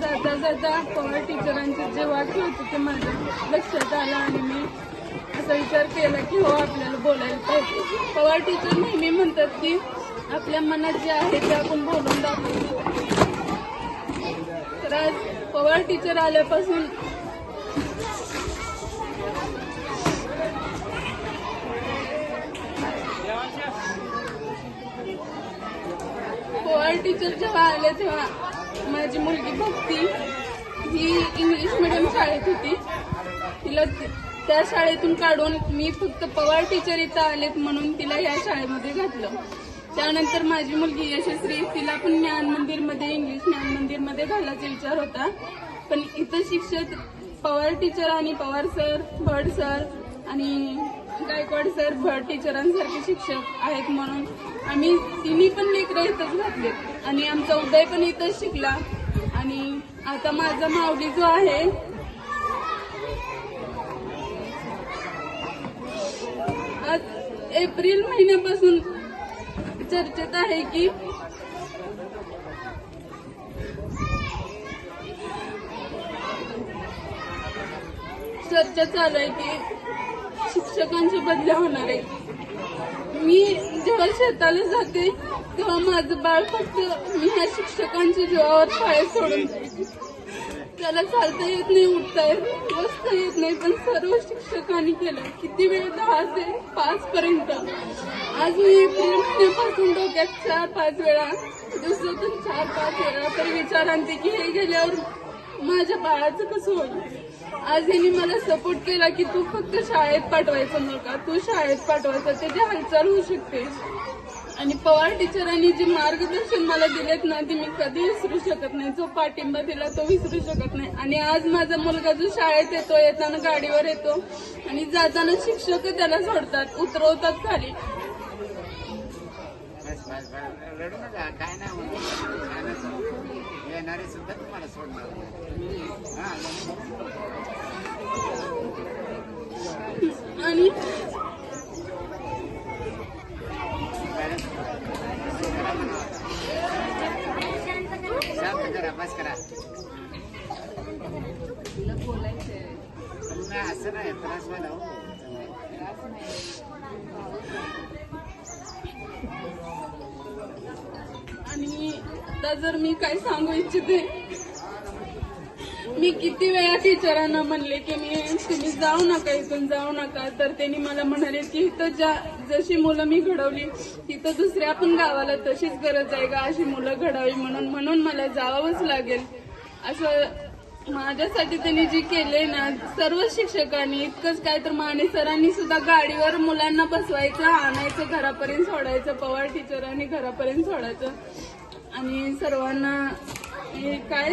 जाता जाता पवार टीचरांचे जे वाक्य होते ते माझ्या लक्षात आलं आणि मी असा विचार केला की हो आपल्याला बोलायला पाहिजे. पवार टीचर नेहमी म्हणतात की आपल्या मनात जे आहे ते आपण बोलून दाखवतो. तर आज पवार टीचर आल्यापासून पवार टीचर जेव्हा आले तेव्हा माझी मुलगी भक्ती ही इंग्लिश मिडियम शाळेत होती. तिला त्या शाळेतून काढून मी फक्त पवार टीचर इथं आलेत म्हणून तिला या शाळेमध्ये घातलं. त्यानंतर माझी मुलगी यशस्वी तिला पण ज्ञान मंदिरमध्ये इंग्लिश ज्ञान मंदिरमध्ये घालायचा विचार होता. पण इथं शिक्षक पवार टीचर आणि पवार सर भट सर आणि गायकवाड सर भट टीचरांसारखे शिक्षक आहेत म्हणून आम्ही तिन्ही पण लेकरं इथंच घातले आणि आमचा उदय पण इथंच शिकला. आणि आता माझा मावडी जो आहे आज एप्रिल महिन्यापासून चर्चेत आहे की चर्चा चालू आहे की शिक्षकांच्या बदल्या होणार आहे मी जेव्हा शेताला जाते तेव्हा माझं बाळ फक्त मी ह्या शिक्षकांच्या जीवावर शाळेत सोडून त्याला चालता येत नाही उठता येत बसता येत नाही. पण सर्व शिक्षकांनी केलं. किती वेळ दहा ते पाच पर्यंत. आज मी एप्रिल महिन्यापासून डोक्यात चार पाच वेळा दिवसातून चार पाच वेळा तर विचार आणते की हे गेल्यावर माझ्या बाळाचं कसं होईल? आज यांनी मला सपोर्ट केला की तू फक्त शाळेत पाठवायचं नका. तू शाळेत पाठवायचं त्याची हालचाल होऊ शकते. आणि पवार टीचरांनी जे मार्गदर्शन मला दिलेत ना ते मी कधी विसरू शकत नाही. जो पाठिंबा दिला तो विसरू शकत नाही. आणि आज माझा मुलगा जो शाळेत येतो येताना गाडीवर येतो आणि जाताना शिक्षक त्याला सोडतात उतरवतात खाली. रडू नका. काय नाही येणारे सुद्धा तुम्हाला सोडणार हा आणि शांत असं नाही त्रास व्हायला हो. आणि आता जर मी काय सांगू इच्छिते मी किती वेळा टीचरांना म्हणले की मी तुम्ही जाऊ नका इथून जाऊ नका. तर त्यांनी मला म्हणाले की इथं ज्या जशी मुलं मी घडवली तिथं दुसऱ्या पण गावाला तशीच गरज आहे का? अशी मुलं घडावी म्हणून म्हणून मला जावंच लागेल. असं माझ्यासाठी त्यांनी जे केले ना सर्व शिक्षकांनी इतकंच काय तर माने सरांनी सुद्धा गाडीवर मुलांना बसवायचं आणायचं घरापर्यंत सोडायचं पवार टीचरांनी घरापर्यंत सोडायचं. आणि सर्वांना हे काय